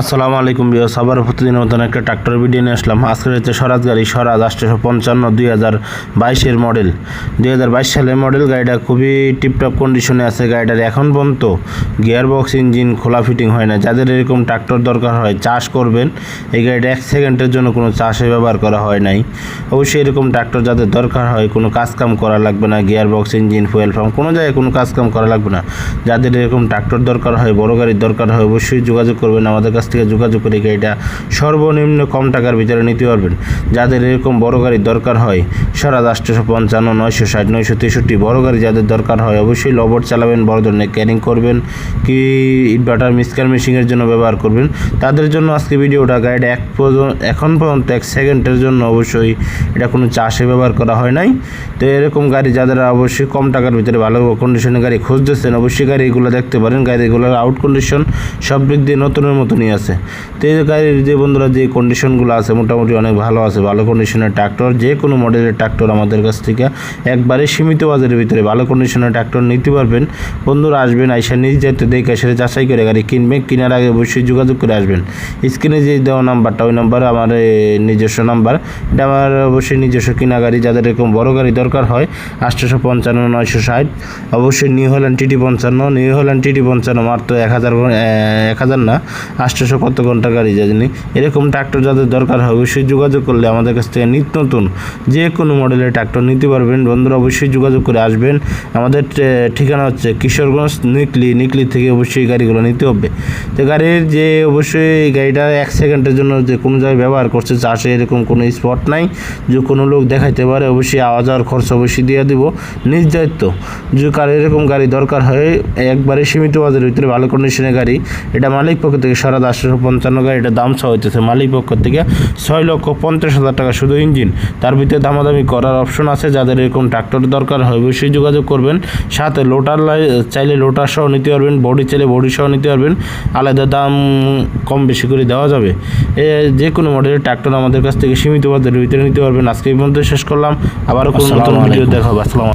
আসসালামু আলাইকুম বিয়স আবার প্রতিদিন মতন একটা ট্রাক্টর ভিডিও নিয়ে আসলাম। আজকের হচ্ছে স্বরাজ গাড়ি, স্বরাজ আটশোশো পঞ্চান্ন দুই হাজার বাইশের মডেল। দুই হাজার বাইশ সালের মডেল, গাড়িটা খুবই টিপটপ কন্ডিশনে আছে। গাড়িটার এখন পর্যন্ত গিয়ার বক্স ইঞ্জিন খোলা ফিটিং হয় না। যাদের এরকম ট্রাক্টর দরকার হয়, চাষ করবেন। এই গাড়িটা এক সেকেন্ডের জন্য কোনো চাষে ব্যবহার করা হয় নাই। অবশ্যই এরকম ট্রাক্টর যাদের দরকার হয়, কোনো কাজকাম করা লাগবে না। Gear box engine fuel pump কোনো জায়গায় কোনো কাজকাম করা লাগবে না। যাদের এরকম ট্রাক্টর দরকার হয়, বড় গাড়ির দরকার হয়, অবশ্যই যোগাযোগ করবেন আমাদের কাছ থেকে যোগাযোগ করে গাড়িটা সর্বনিম্ন কম টাকার ভিতরে নিতে পারবেন? যাদের এরকম বড় গাড়ির দরকার হয়, সারা আটশোশো পঞ্চান্ন, নয়শো ষাট, নয়শো তেষট্টি বড় গাড়ি যাদের দরকার হয়, অবশ্যই লবট চালাবেন, বড় ধরনের ক্যারিং করবেন, কি ইনভার্টার মিসকার মেশিনের জন্য ব্যবহার করবেন। তাদের জন্য আজকে ভিডিওটা গাড়িটা এক এখন পর্যন্ত এক সেকেন্ডের জন্য অবশ্যই এটা কোনো চাষে ব্যবহার করা হয় নাই। তো এরকম গাড়ি যাদের অবশ্যই কম টাকার ভিতরে ভালো কন্ডিশনের গাড়ি খুঁজতেছেন, অবশ্যই গাড়িগুলো দেখতে পারেন। গাড়িগুলোর আউট কন্ডিশন সব দিক দিয়ে নতুনের মতনই আছে। তো এই গাড়ির যে বন্ধুরা যে কন্ডিশনগুলো আছে, মোটামুটি অনেক ভালো আছে, ভালো কন্ডিশনের ট্রাক্টর যে কোনো মডেলের ট্রাক্টর আমাদের কাছ থেকে একবারে সীমিত বাজারের ভিতরে ভালো কন্ডিশনের ট্রাক্টর নিতে পারবেন। বন্ধুরা আসবেন, আইসা নিজ যাইতে দেখে সেটা যাচাই করে গাড়ি কিনবে, কেনার আগে অবশ্যই যোগাযোগ করে আসবেন। স্ক্রিনে যে দেওয়া নাম্বারটা ওই নাম্বার আমার নিজস্ব নাম্বার এটা আমার অবশ্যই নিজস্ব কেনা গাড়ি, যাদের এরকম বড় গাড়ি দরকার হয় আটশোশো পঞ্চান্ন, নয়শো ষাট। অবশ্যই নিউ হল্যান্ড টিটি পঞ্চান্ন, নিউ হল্যান্ড টিটি পঞ্চান্ন মাত্র এক হাজার এক হাজার না আটশোশো কত ঘণ্টা গাড়ি জানি? এরকম ট্রাক্টর যাদের দরকার হয়, অবশ্যই যোগাযোগ করলে আমাদের কাছ থেকে নিত্য নতুন যে কোনো মডেলের ট্রাক্টর নিতে পারবেন। বন্ধুরা, অবশ্যই যোগাযোগ করে আসবেন। আমাদের ঠিকানা হচ্ছে কিশোরগঞ্জ, নিকলি। নিকলি থেকে অবশ্যই গাড়িগুলো নিতে হবে। তো গাড়ির যে, অবশ্যই এই গাড়িটা এক সেকেন্ডের জন্য যে কোনো জায়গায় ব্যবহার করছে চাষে এরকম কোনো স্পট নাই। যে কোনো লোক দেখাইতে পারে, অবশ্যই আওয়াজ যাওয়ার খরচ অবশ্যই দিয়ে দিব। নিজ দায়িত্ব যে কার এরকম গাড়ি দরকার হয়, একবারে সীমিত বাজারের ভিতরে ভালো কন্ডিশনের গাড়ি, এটা মালিক পক্ষ থেকে সারা আটশোশো পঞ্চান্ন গাড়িটার দাম ছ হইতেছে মালিক পক্ষ থেকে ছয় লক্ষ পঞ্চাশ হাজার টাকা শুধু ইঞ্জিন। তার ভিতরে দামাদামি করার অপশন আছে, যাদের এরকম ট্রাক্টর দরকার হয় অবশ্যই যোগাযোগ করবেন। সাথে লোটার চাইলে লোটার সহ নিতে পারবেন বডি চাইলে বডি সহ নিতে পারবেন। আলাদা দাম কম বেশি করে দেওয়া যাবে। এ, যে কোনো মডেলের ট্রাক্টর আমাদের কাছ থেকে সীমিত বাজারের ভিতরে নিতে পারবেন। আজকে এই পর্যন্ত শেষ করলাম। আবারও কোনো নতুন ভিডিও আলাইকুম। দেখা হবে। আসসালাম